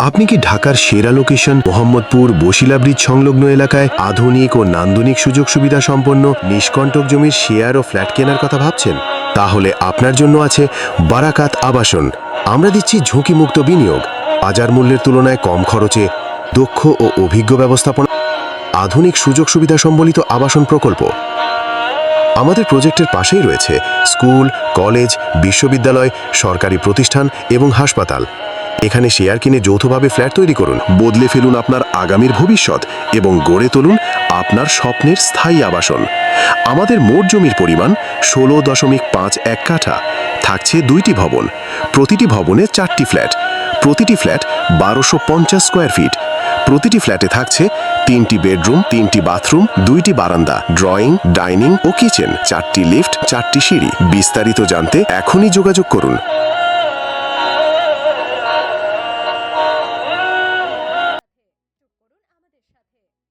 আপনি কি ঢাকার সেরা লোকেশন মোহাম্মদপুর বসিলা ব্রিজ সংলগ্ন এলাকায় আধুনিক ও নান্দনিক সুযোগ সুবিধা সম্পন্ন নিষ্কণ্টক জমির শেয়ার ও ফ্ল্যাট কেনার কথা ভাবছেন? তাহলে আপনার জন্য আছে বারাকাত আবাসন। আমরা দিচ্ছি ঝুঁকিমুক্ত বিনিয়োগ। বাজার মূল্যের তুলনায় কম খরচে দক্ষ ও অভিজ্ঞ ব্যবস্থাপনা আধুনিক সুযোগ সুবিধা সম্বলিত আবাসন প্রকল্প। আমাদের প্রজেক্টের পাশেই রয়েছে স্কুল, কলেজ, বিশ্ববিদ্যালয়, সরকারি প্রতিষ্ঠান এবং হাসপাতাল। এখানে শেয়ার কিনে যৌথভাবে ফ্ল্যাট তৈরি করুন, বদলে ফেলুন আপনার আগামীর ভবিষ্যৎ এবং গড়ে তুলুন আপনার স্বপ্নের স্থায়ী আবাসন। আমাদের মোট জমির পরিমাণ ষোলো দশমিক পাঁচ এক কাঠা, থাকছে দুইটি ভবন, প্রতিটি ভবনে চারটি ফ্ল্যাট, প্রতিটি ফ্ল্যাট বারোশো পঞ্চাশ স্কোয়ার ফিট, প্রতিটি ফ্ল্যাটে থাকছে তিনটি বেডরুম, তিনটি বাথরুম, দুইটি বারান্দা, ড্রয়িং, ডাইনিং ও কিচেন, চারটি লিফট, চারটি সিঁড়ি। বিস্তারিত জানতে এখনই যোগাযোগ করুন। hit.